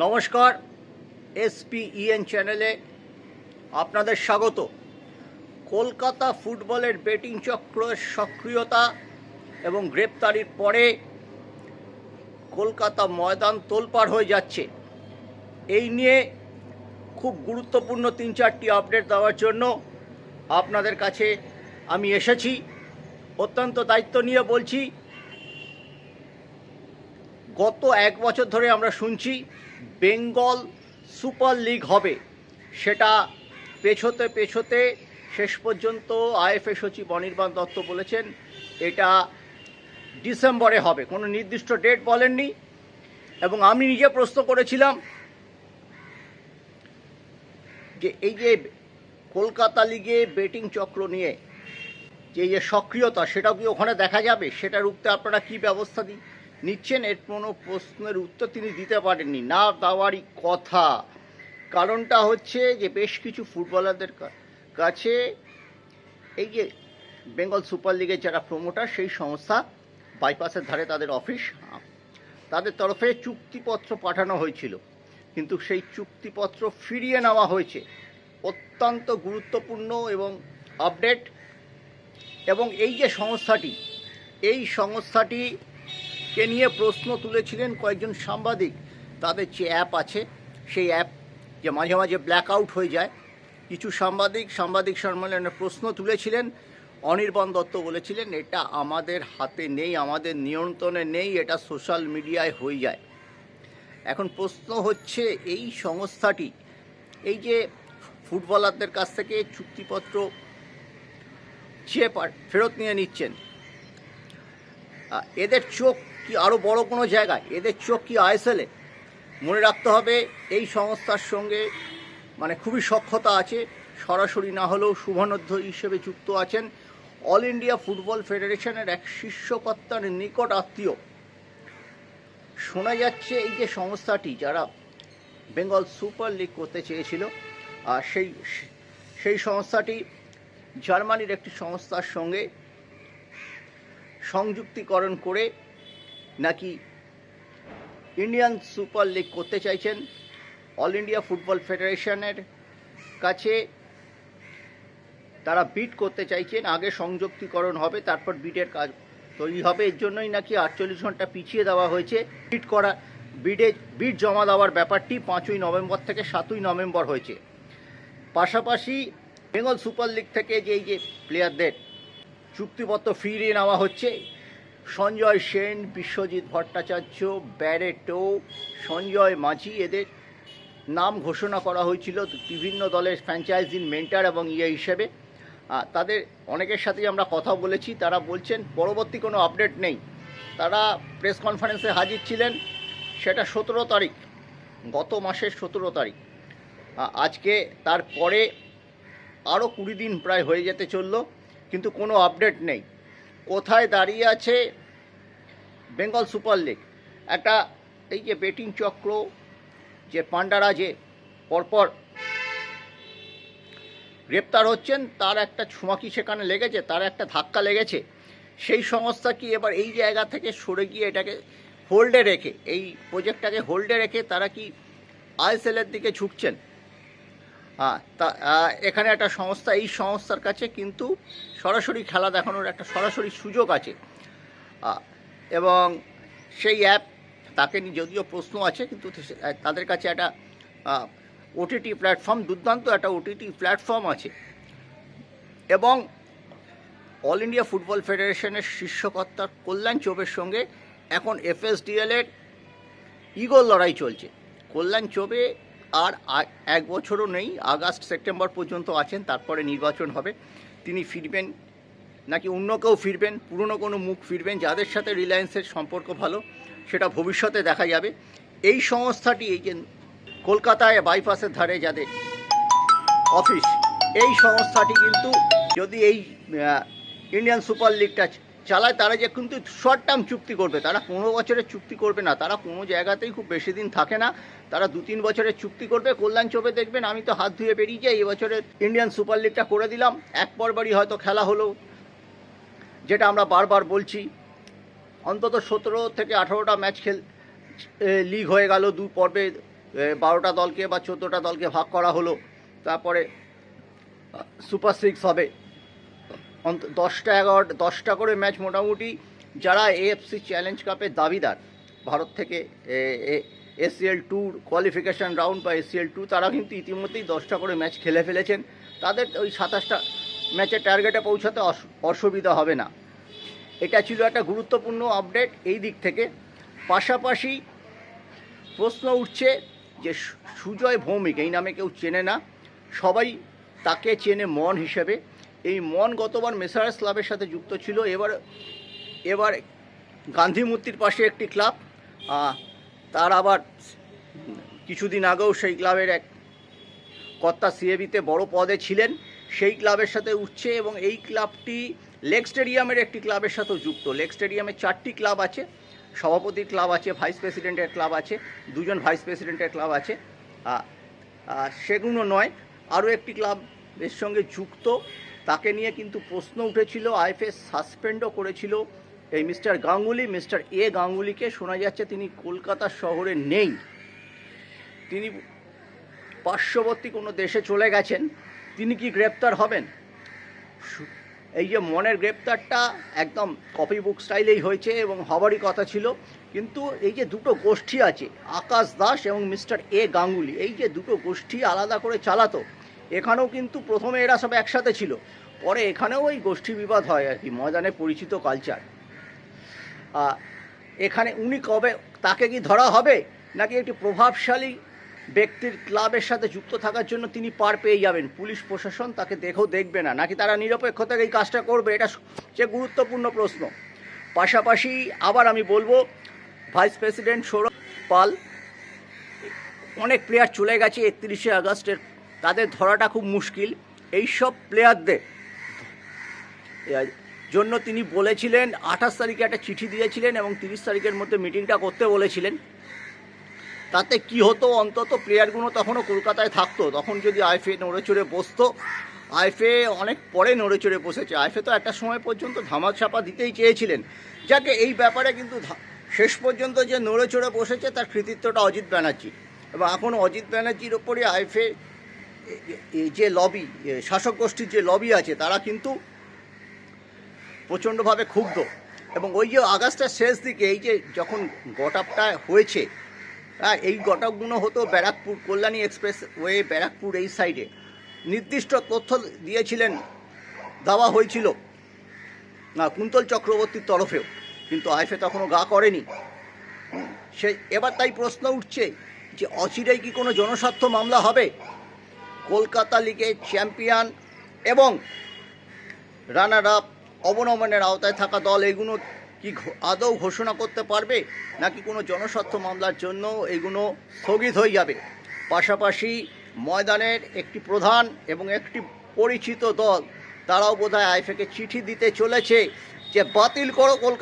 নমস্কার এসপিইএন চ্যানেলে আপনাদের স্বাগত। কলকাতা ফুটবলের বেটিং চক্রের সক্রিয়তা এবং গ্রেপ্তারির পরে কলকাতা ময়দান তোলপাড় হয়ে যাচ্ছে। এই নিয়ে খুব গুরুত্বপূর্ণ তিন চারটি আপডেট দেওয়ার জন্য আপনাদের কাছে আমি এসেছি। অত্যন্ত দায়িত্ব নিয়ে বলছি গত এক বছর ধরে আমরা শুনছি বেঙ্গল সুপার লিগ হবে। সেটা পেছোতে পেছোতে শেষ পর্যন্ত আইএফএ সচিব অনির্বাণ দত্ত বলেছেন, এটা ডিসেম্বরে হবে। কোনো নির্দিষ্ট ডেট বলেননি। এবং আমি নিজে প্রশ্ন করেছিলাম যে এই যে কলকাতা লিগে বেটিং চক্র নিয়ে যে যে সক্রিয়তা, সেটাও কি ওখানে দেখা যাবে? সেটা রুখতে আপনারা কি ব্যবস্থা দি নিচ্ছেন এর কোনো প্রশ্নের উত্তর তিনি দিতে পারেননি। না দেওয়ারই কথা। কারণটা হচ্ছে যে বেশ কিছু ফুটবলারদের কাছে এই যে বেঙ্গল সুপার লিগের যারা প্রমোটার সেই সংস্থা বাইপাসের ধারে তাদের অফিস তাদের তরফে চুক্তিপত্র পাঠানো হয়েছিল। কিন্তু সেই চুক্তিপত্র ফিরিয়ে নেওয়া হয়েছে। অত্যন্ত গুরুত্বপূর্ণ এবং আপডেট এবং এই যে সংস্থাটি, এই সংস্থাটিকে নিয়ে প্রশ্ন তুলেছিলেন কয়েকজন সাংবাদিক। তাদের যে অ্যাপ আছে, সেই অ্যাপ যে মাঝে মাঝে ব্ল্যাক আউট হয়ে যায়। কিছু সাংবাদিক সাংবাদিক সম্মেলনে প্রশ্ন তুলেছিলেন। অনির্বাণ দত্ত বলেছিলেন, এটা আমাদের হাতে নেই, আমাদের নিয়ন্ত্রণে নেই, এটা সোশ্যাল মিডিয়ায় হয়ে যায়। এখন প্রশ্ন হচ্ছে, এই সংস্থাটি, এই যে ফুটবলারদের কাছ থেকে চুক্তিপত্র চেয়ে ফেরত নিয়ে নিচ্ছেন এদের চোখ কি আরও বড় কোনো জায়গায়? এদের চোখ কি আইএসএলে? মনে রাখতে হবে, এই সংস্থার সঙ্গে মানে খুবই সক্ষতা আছে। সরাসরি না হলেও শুভানধ্য হিসেবে যুক্ত আছেন। অল ইন্ডিয়া ফুটবল ফেডারেশনের এক শীর্ষকর্তার নিকট আত্মীয়। শোনা যাচ্ছে এই যে সংস্থাটি, যারা বেঙ্গল সুপার লিগ করতে চেয়েছিল, আর সেই সেই সংস্থাটি জার্মানির একটি সংস্থার সঙ্গে সংযুক্তিকরণ করে নাকি ইন্ডিয়ান সুপার লিগ করতে চাইছেন? অল ইন্ডিয়া ফুটবল ফেডারেশনের কাছে তারা বিট করতে চাইছেন, আগে সংযুক্তিকরণ হবে, তারপর বিটের কাজ তৈরি হবে। এর জন্যই নাকি আটচল্লিশ ঘণ্টা পিছিয়ে দেওয়া হয়েছে। বিট করা বিডে বিট জমা দেওয়ার ব্যাপারটি পাঁচই নভেম্বর থেকে সাতই নভেম্বর হয়েছে। পাশাপাশি বেঙ্গল সুপার লিগ থেকে যে এই যে প্লেয়ারদের চুক্তিপত্র ফিরিয়ে নেওয়া হচ্ছে সঞ্জয় সেন, বিশ্বজিৎ ভট্টাচার্য, ব্যারেটো, সঞ্জয় মাঝি, এদের নাম ঘোষণা করা হয়েছিল বিভিন্ন দলের ফ্র্যাঞ্চাইজির মেন্টার এবং ইয়ে হিসেবে। তাদের অনেকের সাথেই আমরা কথা বলেছি, তারা বলছেন, পরবর্তী কোনো আপডেট নেই। তারা প্রেস কনফারেন্সে হাজির ছিলেন, সেটা সতেরো তারিখ, গত মাসের সতেরো তারিখ। আজকে তারপরে আরও কুড়ি দিন প্রায় হয়ে যেতে চলল, কিন্তু কোনো আপডেট নেই। কোথায় দাঁড়িয়ে আছে বেঙ্গল সুপার লিগ? একটা এই যে বেটিং চক্র যে পান্ডারা যে পরপর গ্রেপ্তার হচ্ছেন, তার একটা ছুমাকি সেখানে লেগেছে, তার একটা ধাক্কা লেগেছে। সেই সংস্থা কি এবার এই জায়গা থেকে সরে গিয়ে এটাকে হোল্ডে রেখে, এই প্রজেক্টটাকে হোল্ডে রেখে তারা কি আইএসএলের দিকে ঝুঁকছেন? হ্যাঁ তা এখানে একটা সংস্থা, এই সংস্থার কাছে কিন্তু সরাসরি খেলা দেখানোর একটা সরাসরি সুযোগ আছে। এবং সেই অ্যাপ, তাকে যদিও প্রশ্ন আছে, কিন্তু তাদের কাছে একটা ওটিটি প্ল্যাটফর্ম দুর্দান্ত একটা ওটিটি প্ল্যাটফর্ম আছে। এবং অল ইন্ডিয়া ফুটবল ফেডারেশনের শীর্ষকর্তা কল্যাণ চোপের সঙ্গে এখন এফএসডিএলের ইগোর লড়াই চলছে। কল্যাণ চোবে আর এক বছরও নেই, আগস্ট, সেপ্টেম্বর পর্যন্ত আছেন, তারপরে নির্বাচন হবে। তিনি ফিরবেন, নাকি অন্য কেউ ফিরবেন, পুরনো কোনো মুখ ফিরবেন, যাদের সাথে রিলায়েন্সের সম্পর্ক ভালো, সেটা ভবিষ্যতে দেখা যাবে। এই সংস্থাটি, এই যে কলকাতায় বাইপাসের ধারে যাদের অফিস, এই সংস্থাটি কিন্তু যদি এই ইন্ডিয়ান সুপার লিগটা চালায়, তারা যে কিন্তু শর্ট টার্ম চুক্তি করবে। তারা পনেরো বছরের চুক্তি করবে না। তারা কোনো জায়গাতেই খুব বেশি দিন থাকে না। তারা দু তিন বছরের চুক্তি করবে। কল্যাণ চোপে দেখবেন, আমি তো হাত ধুয়ে বেরিয়ে যাই। এবছরের ইন্ডিয়ান সুপার লিগটা করে দিলাম। এক পরবারই হয়তো খেলা হলো, যেটা আমরা বারবার বলছি। অন্তত সতেরো থেকে আঠারোটা ম্যাচ খেল লিগ হয়ে গেল। দু পর্বে বারোটা দলকে বা চোদ্দোটা দলকে ভাগ করা হলো। তারপরে সুপার সিক্স হবে। দশটা এগারো দশটা করে ম্যাচ মোটামুটি যারা এএফসি চ্যালেঞ্জ কাপের দাবিদার, ভারত থেকে এসিএল টুর কোয়ালিফিকেশান রাউন্ড বা এসিএল টু তারা কিন্তু ইতিমধ্যেই দশটা করে ম্যাচ খেলে ফেলেছেন। তাদের ওই সাতাশটা ম্যাচের টার্গেটে পৌঁছাতে অস- অসুবিধা হবে না। এটা ছিল একটা গুরুত্বপূর্ণ আপডেট এই দিক থেকে। পাশাপাশি প্রশ্ন উঠছে যে সুজয় ভৌমিক, এই নামে কেউ চেনে না, সবাই তাকে চেনে মন হিসেবে। এই মন গতবার মেসারাস ক্লাবের সাথে যুক্ত ছিল। এবার এবার গান্ধী মূর্তির পাশে একটি ক্লাব তার আবার কিছুদিন আগেও সেই ক্লাবের এক কর্তা সিএবিতে বড় পদে ছিলেন। সেই ক্লাবের সাথে উঠছে এবং এই ক্লাবটি লেক স্টেডিয়ামের একটি ক্লাবের সাথেও যুক্ত। লেক স্টেডিয়ামে চারটি ক্লাব আছে, সভাপতির ক্লাব আছে, ভাইস প্রেসিডেন্টের ক্লাব আছে, দুজন ভাইস প্রেসিডেন্টের ক্লাব আছে সেগুলো নয়, আরও একটি ক্লাব এর সঙ্গে যুক্ত। তাকে নিয়ে কিন্তু প্রশ্ন উঠেছিল, আইএফএস সাসপেন্ডও করেছিল। এই মিস্টার গাঙ্গুলি, মিস্টার এ গাঙ্গুলিকে শোনা যাচ্ছে তিনি কলকাতা শহরে নেই। তিনি পার্শ্ববর্তী কোনো দেশে চলে গেছেন, তিনি কি গ্রেপ্তার হবেন? এই যে মনের গ্রেপ্তারটা একদম কপি বুক স্টাইলেই হয়েছে এবং হবারই কথা ছিল, কিন্তু এই যে দুটো গোষ্ঠী আছে, আকাশ দাস এবং মিস্টার এ গাঙ্গুলি, এই যে দুটো গোষ্ঠী আলাদা করে চালাতো এখানেও কিন্তু প্রথমে এরা সব একসাথে ছিল। পরে এখানেও ওই গোষ্ঠী বিবাদ হয় আর কি, ময়দানে পরিচিত কালচার এখানে উনি কবে, তাকে কি ধরা হবে? নাকি একটি প্রভাবশালী ব্যক্তির ক্লাবের সাথে যুক্ত থাকার জন্য তিনি পার পেয়ে যাবেন? পুলিশ, প্রশাসন তাকে দেখেও দেখবে না। নাকি তারা নিরপেক্ষ থেকে এই কাজটা করবে? এটা সবচেয়ে গুরুত্বপূর্ণ প্রশ্ন। পাশাপাশি আবার আমি বলব ভাইস প্রেসিডেন্ট সৌরভ পাল, অনেক প্লেয়ার চলে গেছে একত্রিশে আগস্টের তাদের ধরাটা খুব মুশকিল। এই সব প্লেয়ারদের জন্য তিনি বলেছিলেন, আঠাশ তারিখে একটা চিঠি দিয়েছিলেন এবং তিরিশ তারিখের মধ্যে মিটিংটা করতে বলেছিলেন। তাতে কি হতো? অন্তত প্লেয়ারগুলো তখনও কলকাতায় থাকতো। তখন যদি আইফে নড়ে চড়ে বসতো আইফে অনেক পরে নড়ে চড়ে বসেছে। আইফে তো একটা সময় পর্যন্ত ধামাক ছাপা দিতেই চেয়েছিলেন। যাকে এই ব্যাপারে কিন্তু শেষ পর্যন্ত যে নড়ে চড়ে বসেছে, তার কৃতিত্বটা অজিত ব্যানার্জি এবং এখন অজিত ব্যানার্জির ওপরে আইফে যে লবি শাসক গোষ্ঠীর যে লবি আছে, তারা কিন্তু প্রচণ্ডভাবে ক্ষুব্ধ। এবং ওই যে আগস্টের শেষ দিকে এই যে যখন গটাপটা হয়েছে হ্যাঁ এই গটাপগুলো হতো ব্যারাকপুর, কল্যাণী এক্সপ্রেস ওয়ে ব্যারাকপুর এই সাইডে নির্দিষ্ট তথ্য দিয়েছিলেন, দেওয়া হয়েছিল, না, কুন্তল চক্রবর্তীর তরফেও। কিন্তু আইফে তখনও গা করেনি। সে, এবার তাই প্রশ্ন উঠছে যে অচিরেই কি কোনো জনস্বার্থ মামলা হবে? কলকাতা লিগের চ্যাম্পিয়ন এবং রানার আপ অবনমনের আওতায় থাকা দল এগুলো কি আদৌ ঘোষণা করতে পারবে? নাকি কোনো জনস্বার্থ মামলার জন্য এগুলো স্থগিত হয়ে যাবে? পাশাপাশি ময়দানের একটি প্রধান এবং একটি পরিচিত দল, তারাও বোধহয় আইফেকে চিঠি দিতে চলেছে যে বাতিল করো কলকাতা